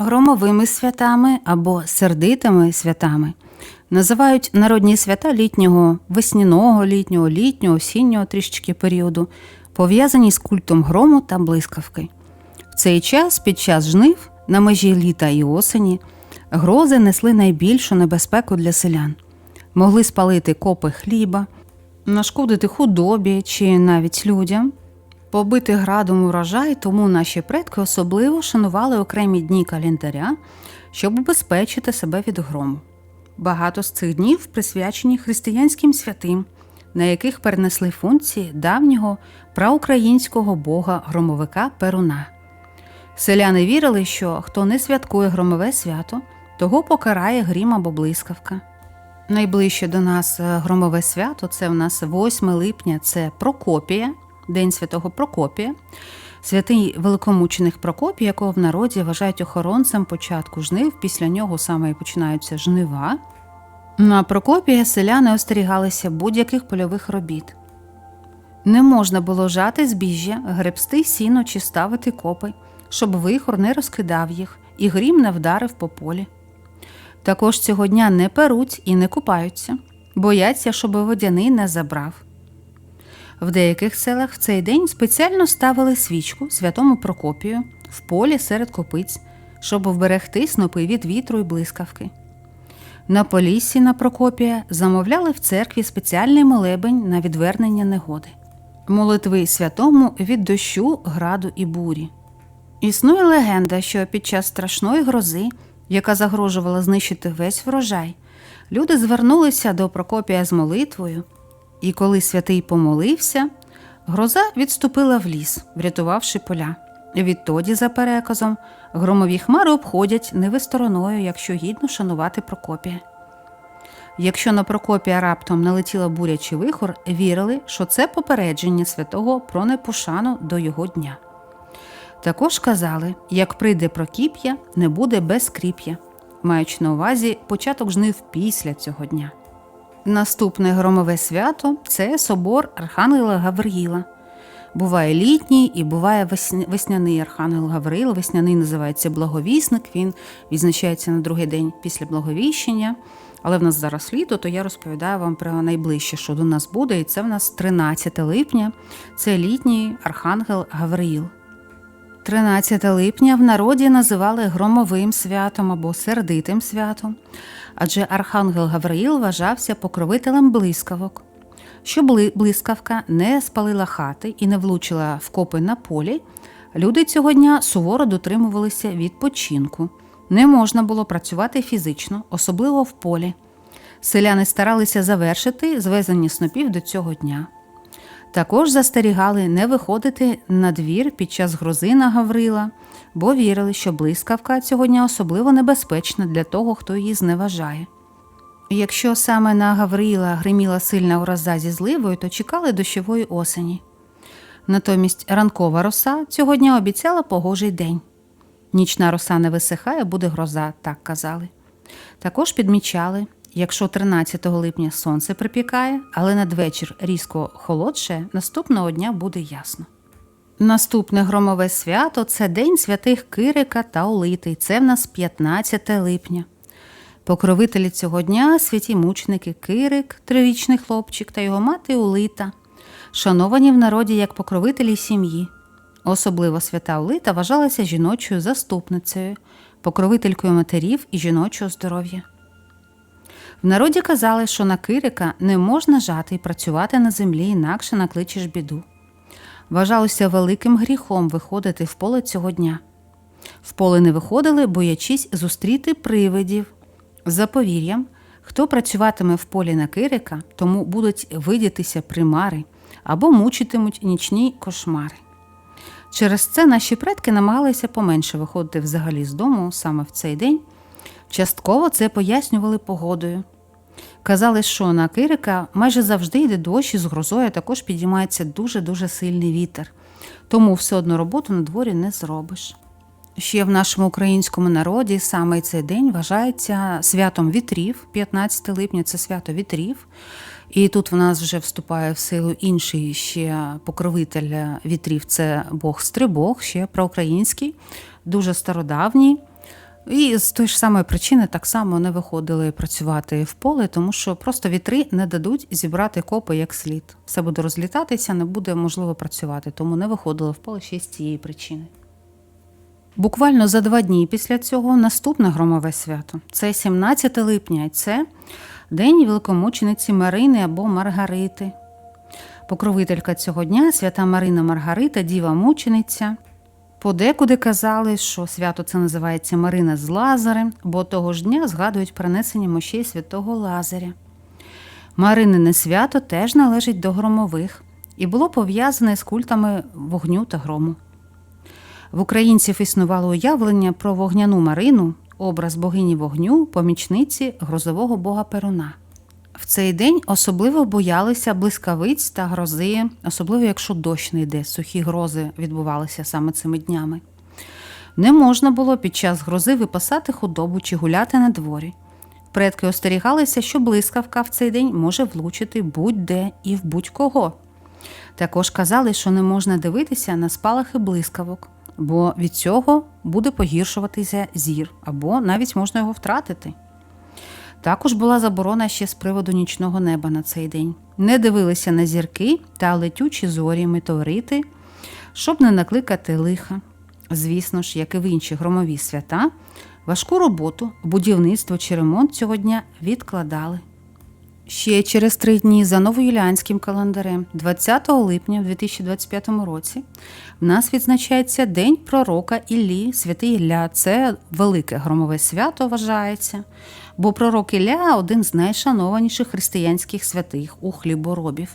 Громовими святами або сердитими святами називають народні свята літнього, весняного, літнього, літнього, осіннього трішечки періоду, пов'язані з культом грому та блискавки. В цей час, під час жнив, на межі літа і осені, грози несли найбільшу небезпеку для селян. Могли спалити копи хліба, нашкодити худобі чи навіть людям, побити градом урожай, тому наші предки особливо шанували окремі дні календаря, щоб убезпечити себе від грому. Багато з цих днів присвячені християнським святим, на яких перенесли функції давнього праукраїнського бога громовика Перуна. Селяни вірили, що хто не святкує громове свято, того покарає грім або блискавка. Найближче до нас е, громове свято це в нас 8 липня, це Прокопія, День святого Прокопія. Святий великомученик Прокопій, якого в народі вважають охоронцем початку жнив, після нього саме і починаються жнива. На Прокопія селяни остерігалися будь-яких польових робіт. Не можна було жати збіжжя, гребсти сіно чи ставити копи, щоб вихор не розкидав їх і грім не вдарив по полі. Також цього дня не перуть і не купаються, бояться, щоб водяний не забрав. В деяких селах в цей день спеціально ставили свічку святому Прокопію в полі серед копиць, щоб вберегти снопи від вітру і блискавки. На Поліссі на Прокопія замовляли в церкві спеціальний молебень на відвернення негоди, молитви святому від дощу, граду і бурі. Існує легенда, що під час страшної грози, яка загрожувала знищити весь врожай, люди звернулися до Прокопія з молитвою, і коли святий помолився, гроза відступила в ліс, врятувавши поля. Відтоді, за переказом, громові хмари обходять неве стороною, якщо гідно шанувати Прокопія. Якщо на Прокопія раптом налетіла буря чи вихор, вірили, що це попередження святого про непошану до його дня. Також казали, як прийде Прокіп'я, не буде безкріп'я, маючи на увазі початок жнив після цього дня. Наступне громове свято це собор Архангела Гавриїла. Буває літній і буває весняний Архангел Гавриїл. Весняний називається благовісник. Він відзначається на другий день після благовіщення. Але в нас зараз літо, то я розповідаю вам про найближче, що до нас буде, і це в нас 13 липня. Це літній Архангел Гавриїл. 13 липня в народі називали громовим святом або сердитим святом, адже Архангел Гавриїл вважався покровителем блискавок. Щоб блискавка не спалила хати і не влучила в копи на полі, люди цього дня суворо дотримувалися відпочинку. Не можна було працювати фізично, особливо в полі. Селяни старалися завершити звезення снопів до цього дня. Також застерігали не виходити на двір під час грози на Гаврила, бо вірили, що блискавка цього дня особливо небезпечна для того, хто її зневажає. Якщо саме на Гавриїла гриміла сильна гроза зі зливою, то чекали дощової осені. Натомість ранкова роса цього дня обіцяла погожий день. Нічна роса не висихає, буде гроза, так казали. Також підмічали, якщо 13 липня сонце припікає, але надвечір різко холодше, наступного дня буде ясно. Наступне громове свято це День святих Кирика та Олити. Це в нас 15 липня. Покровителі цього дня святі мученики Кирик, трирічний хлопчик та його мати Улита, шановані в народі як покровителі сім'ї. Особливо свята Улита вважалася жіночою заступницею, покровителькою матерів і жіночого здоров'я. В народі казали, що на Кирика не можна жати і працювати на землі, інакше накличеш біду. Вважалося великим гріхом виходити в поле цього дня. В поле не виходили, боячись зустріти привидів. За повір'ям, хто працюватиме в полі на Кирика, тому будуть видітися примари або мучитимуть нічні кошмари. Через це наші предки намагалися поменше виходити взагалі з дому саме в цей день. Частково це пояснювали погодою. Казали, що на Кирика майже завжди йде дощ і з грозою також підіймається дуже-дуже сильний вітер, тому все одно роботу на дворі не зробиш. Ще в нашому українському народі саме цей день вважається святом вітрів. 15 липня це свято вітрів. І тут в нас вже вступає в силу інший ще покровитель вітрів це Бог Стрибог, ще проукраїнський, дуже стародавній. І з тої ж самої причини так само не виходили працювати в поле, тому що просто вітри не дадуть зібрати копи як слід. Все буде розлітатися, не буде можливо працювати, тому не виходили в поле ще з цієї причини. Буквально за два дні після цього наступне громове свято. Це 17 липня, і це День великомучениці Марини або Маргарити. Покровителька цього дня свята Марина Маргарита, діва мучениця. Подекуди казали, що свято це називається Марина з Лазарем, бо того ж дня згадують принесення мощей святого Лазаря. Маринине свято теж належить до громових і було пов'язане з культами вогню та грому. В українців існувало уявлення про вогняну Марину, образ богині вогню, помічниці грозового бога Перуна. В цей день особливо боялися блискавиць та грози, особливо якщо дощ не йде, сухі грози відбувалися саме цими днями. Не можна було під час грози випасати худобу чи гуляти на дворі. Предки остерігалися, що блискавка в цей день може влучити будь-де і в будь-кого. Також казали, що не можна дивитися на спалахи блискавок, бо від цього буде погіршуватися зір, або навіть можна його втратити. Також була заборона ще з приводу нічного неба на цей день. Не дивилися на зірки та летючі зорі, метеорити, щоб не накликати лиха. Звісно ж, як і в інші громові свята, важку роботу, будівництво чи ремонт цього дня відкладали. Ще через три дні за новоюліанським календарем, 20 липня в 2025 році, в нас відзначається День пророка Іллі, святий Ілля. Це велике громове свято вважається, бо пророк Ілля один з найшанованіших християнських святих у хліборобів.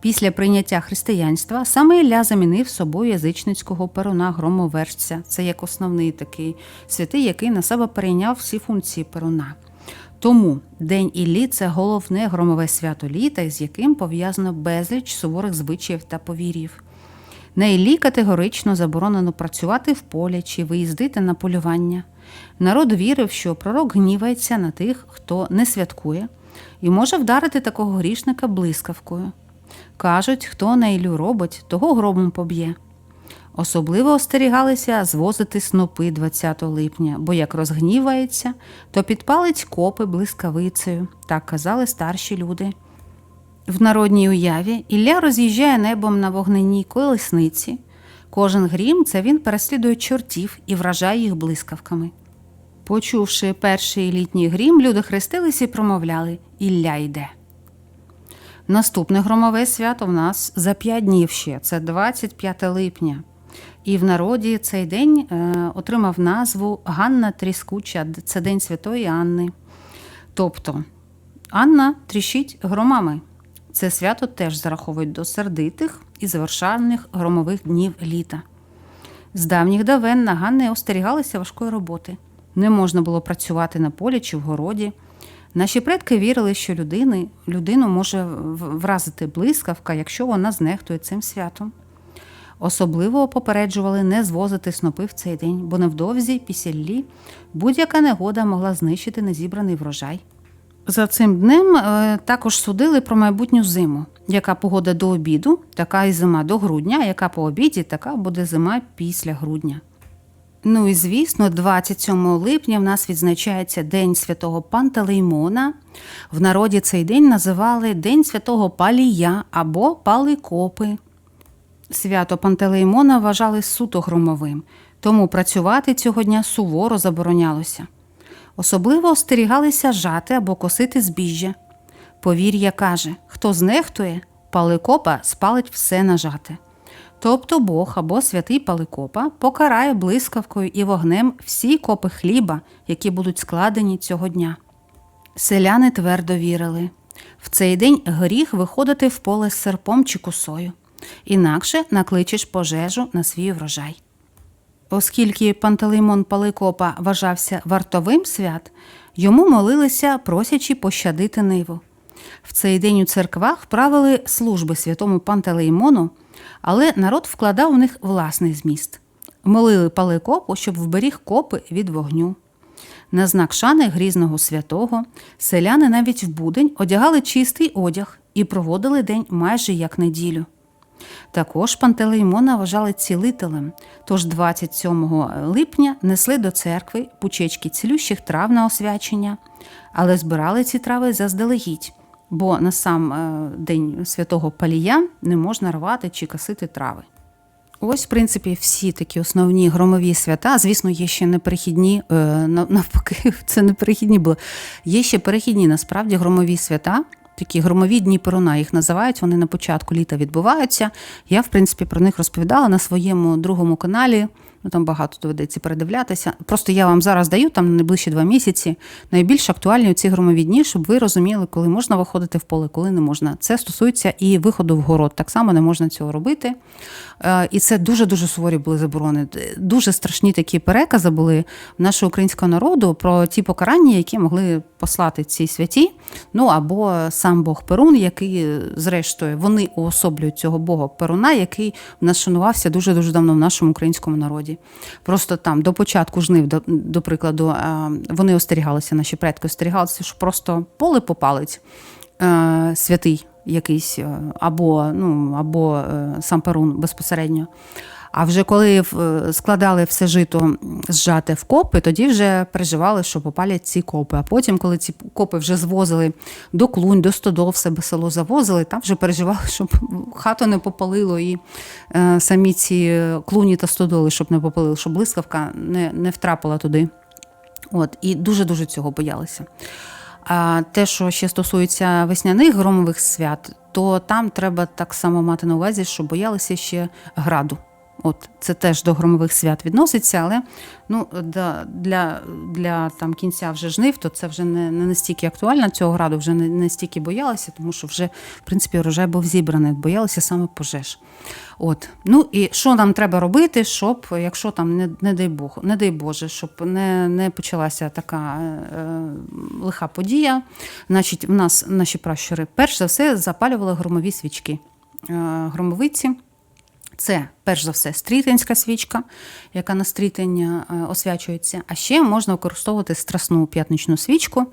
Після прийняття християнства саме Ілля замінив собою язичницького перуна громовержця. Це як основний такий святий, який на себе перейняв всі функції перуна. Тому День Іллі це головне громове свято літа, з яким пов'язано безліч суворих звичаїв та повір'їв. На Іллі категорично заборонено працювати в полі чи виїздити на полювання. Народ вірив, що пророк гнівається на тих, хто не святкує, і може вдарити такого грішника блискавкою. Кажуть, хто на Іллю робить, того гробом поб'є. Особливо остерігалися звозити снопи 20 липня, бо як розгнівається, то підпалить копи блискавицею, так казали старші люди. В народній уяві Ілля роз'їжджає небом на вогненій колесниці. Кожен грім це він переслідує чортів і вражає їх блискавками. Почувши перший літній грім, люди хрестились і промовляли Ілля йде. Наступне громове свято в нас за п'ять днів ще, це 25 липня. І в народі цей день е, отримав назву Ганна Тріскуча, це День Святої Анни. Тобто Анна тріщить громами. Це свято теж зараховують до сердитих і завершальних громових днів літа. З давніх давен на Ганни остерігалися важкої роботи. Не можна було працювати на полі чи в городі. Наші предки вірили, що людини, людину може вразити блискавка, якщо вона знехтує цим святом. Особливо попереджували не звозити снопи в цей день, бо невдовзі після лі будь-яка негода могла знищити незібраний врожай. За цим днем е, також судили про майбутню зиму, яка погода до обіду, така і зима до грудня, яка по обіді, така буде зима після грудня. Ну і звісно, 27 липня в нас відзначається День святого Пантелеймона. В народі цей день називали День святого Палія або Паликопи. Свято Пантелеймона вважали суто громовим, тому працювати цього дня суворо заборонялося. Особливо остерігалися жати або косити збіжжя. Повір'я каже, хто знехтує, паликопа спалить все нажате. Тобто Бог або святий Паликопа покарає блискавкою і вогнем всі копи хліба, які будуть складені цього дня. Селяни твердо вірили в цей день гріх виходити в поле з серпом чи косою, інакше накличеш пожежу на свій врожай. Оскільки Пантелеймон Паликопа вважався вартовим свят, йому молилися, просячи пощадити ниву. В цей день у церквах правили служби святому Пантелеймону, але народ вкладав у них власний зміст. Молили Паликопу, щоб вберіг копи від вогню. На знак шани грізного святого селяни навіть в будень одягали чистий одяг і проводили день майже як неділю. Також Пантелеймона вважали цілителем, тож 27 липня несли до церкви пучечки цілющих трав на освячення, але збирали ці трави заздалегідь, бо на сам е, день святого Палія не можна рвати чи касити трави. Ось, в принципі, всі такі основні громові свята. Звісно, є ще неперехідні, е, навпаки, це не перехідні були. Є ще перехідні, насправді, громові свята. Такі громові дні Перуна їх називають. Вони на початку літа відбуваються. Я, в принципі, про них розповідала на своєму другому каналі. Ну там багато доведеться передивлятися. Просто я вам зараз даю там на найближчі два місяці найбільш актуальні ці громові дні, щоб ви розуміли, коли можна виходити в поле, коли не можна. Це стосується і виходу в город. Так само не можна цього робити. Е, І це дуже дуже суворі були заборони. Дуже страшні такі перекази були нашого українського народу про ті покарання, які могли послати ці святі. Ну або сам Бог Перун, який, зрештою, вони уособлюють цього Бога Перуна, який в нас шанувався дуже дуже давно в нашому українському народі. Просто там до початку жнив, до, до прикладу, е, вони остерігалися, наші предки остерігалися, що просто поле попалить е, святий якийсь, е, або, ну, або сам Перун безпосередньо. А вже коли складали все жито зжате в копи, тоді вже переживали, що попалять ці копи. А потім, коли ці копи вже звозили до клунь, до стодол, себе село завозили, там вже переживали, щоб хату не попалило і е, самі ці клуні та стодоли, щоб не попалили, щоб блискавка не, не втрапила туди. От, і дуже-дуже цього боялися. А те, що ще стосується весняних громових свят, то там треба так само мати на увазі, що боялися ще граду. От це теж до громових свят відноситься, але ну для, для там кінця вже жнив, то це вже не, не настільки актуально. Цього граду вже не, не стільки боялися, тому що вже в принципі урожай був зібраний. Боялися саме пожеж. От ну і що нам треба робити, щоб якщо там не, не дай Бог, не дай Боже, щоб не, не почалася така е, лиха подія. Значить, в нас наші пращури перш за все запалювали громові свічки. Е, громовиці. Це, перш за все, стрітинська свічка, яка на стрітень е, освячується. А ще можна використовувати страсну п'ятничну свічку е,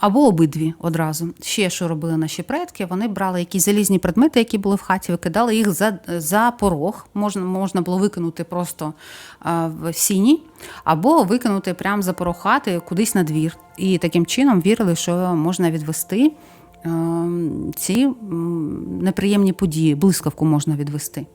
або обидві одразу. Ще що робили наші предки, вони брали якісь залізні предмети, які були в хаті, викидали їх за, за порог. Можна, можна було викинути просто е, в сіні, або викинути прямо за порог хати кудись на двір. І таким чином вірили, що можна відвести ці неприємні події, блискавку можна відвести.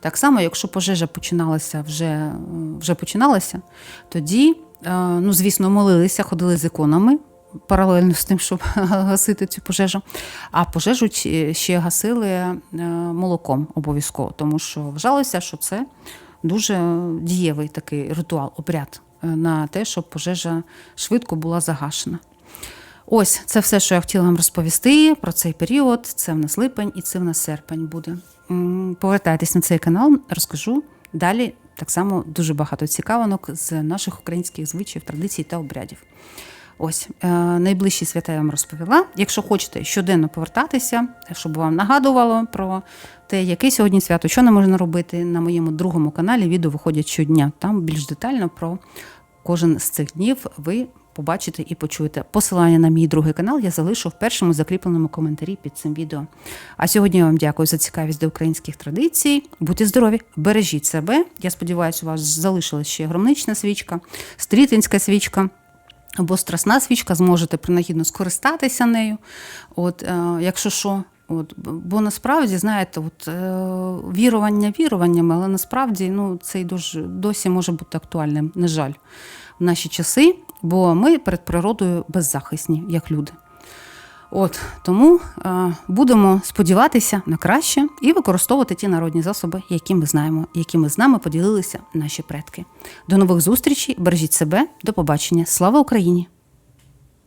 Так само, якщо пожежа починалася вже, е, вже починалася, тоді, е, ну, звісно, молилися, ходили з іконами. Паралельно з тим, щоб гасити цю пожежу. А пожежу ще гасили е, молоком обов'язково, тому що вважалося, що це дуже дієвий такий ритуал, обряд на те, щоб пожежа швидко була загашена. Ось це все, що я хотіла вам розповісти про цей період. Це в нас липень і це в нас серпень буде. Повертайтесь на цей канал, розкажу далі. Так само дуже багато цікавинок з наших українських звичаїв, традицій та обрядів. Ось е, найближчі свята я вам розповіла. Якщо хочете щоденно повертатися, щоб вам нагадувало про те, яке сьогодні свято, що не можна робити на моєму другому каналі. Відео виходять щодня. Там більш детально про кожен з цих днів ви побачите і почуєте. Посилання на мій другий канал я залишу в першому закріпленому коментарі під цим відео. А сьогодні я вам дякую за цікавість до українських традицій. Будьте здорові, бережіть себе. Я сподіваюся, у вас залишилась ще громнична свічка, стрітинська свічка. Або страсна свічка, зможете принагідно скористатися нею. От, е, якщо що, от, бо насправді, знаєте, от, е, вірування віруваннями, але насправді ну, це й дуже, досі може бути актуальним, на жаль, в наші часи, бо ми перед природою беззахисні, як люди. От тому е, будемо сподіватися на краще і використовувати ті народні засоби, які ми знаємо, якими з нами поділилися наші предки. До нових зустрічей, бережіть себе, до побачення. Слава Україні!